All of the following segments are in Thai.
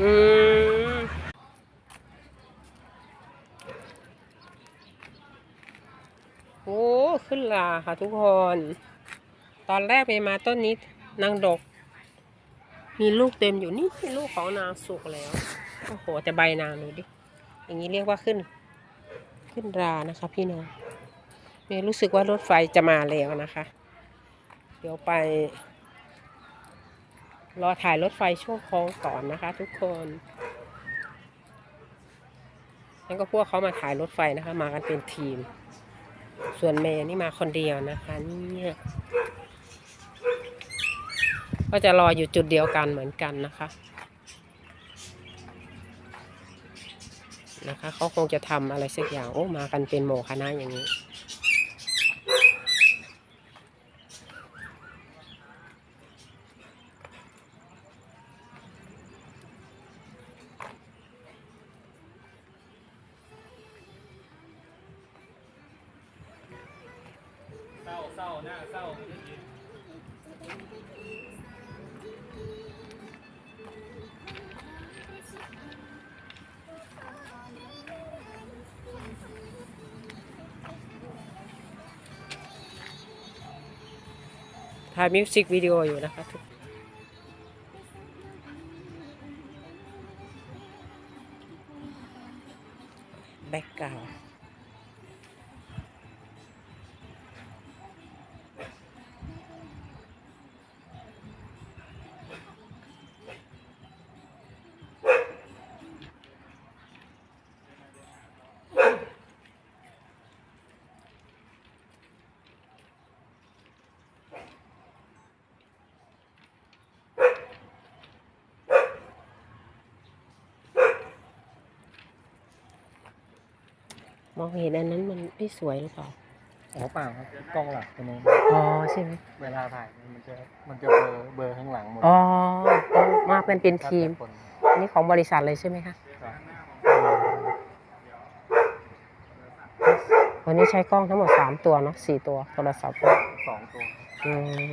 อืมโอ้ ขึ้นลาค่ะทุกคน ตอนแรกไปมาต้นนี้นางดก มีลูกเต็มอยู่นี่ลูกของนางสุกแล้ว โอ้โห แต่ใบนางดูดิ อย่างนี้เรียกว่าขึ้น ขึ้นรานะคะพี่น้องเมย์รู้สึกว่ารถไฟจะมาแล้วนะคะ เดี๋ยวไป รอถ่ายรถไฟช่วงโค้งก่อนนะคะ ทุกคนแล้วก็พวกเขามาถ่ายรถไฟนะคะ มากันเป็นทีม ส่วนเมย์นี่มาคนเดียวนะคะเนี่ยก็จะรออยู่จุดเดียวกันเหมือนกันนะคะ นะคะเขาคงจะทำอะไรสักอย่างโอ้มากันเป็นโมคณะอย่างนี้ ศร้าเศร้าหน้าเศร้าถ่ายมิวสิกวิดีโออยู่นะคะทุกแบ็กกราว มองเห็นอันนั้นมันไม่สวยหรือเปล่าอ๋อเปล่าครับกล้องหลักตัวนี้อ๋อใช่ไหมเวลาถ่ายมันจะมันจะเบลอเบลอข้างหลังหมดอ๋อมาเป็นเป็นทีมครับอันนี้ของบริษัทเลยใช่ไหมคะครับวันนี้ใช้กล้องทั้งหมด3ตัวเนาะสี่ตัวโทรศัพท์สองตัว อืม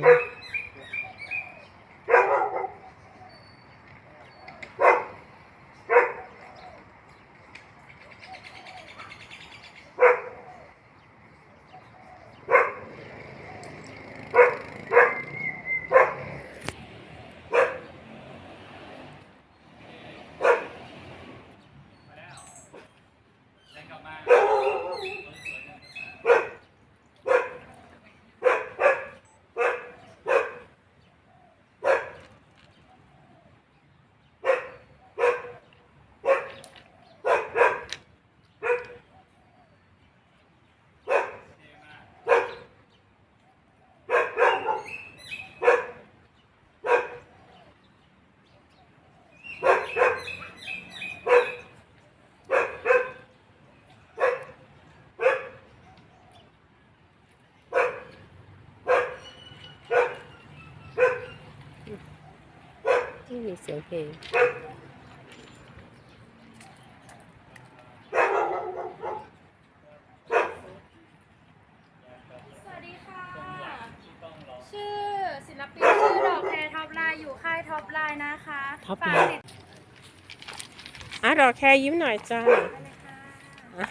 ที่มีเสียงเพลงสวัสดีค่ะ ชื่อศิลปินชื่อดอกแพรท็อปไลน์อยู่ค่ายท็อปไลน์นะคะท็อปฝากไลน์ติดอะรอแค่ยิ้มหน่อยจ้า ตามเลยค่ะอะ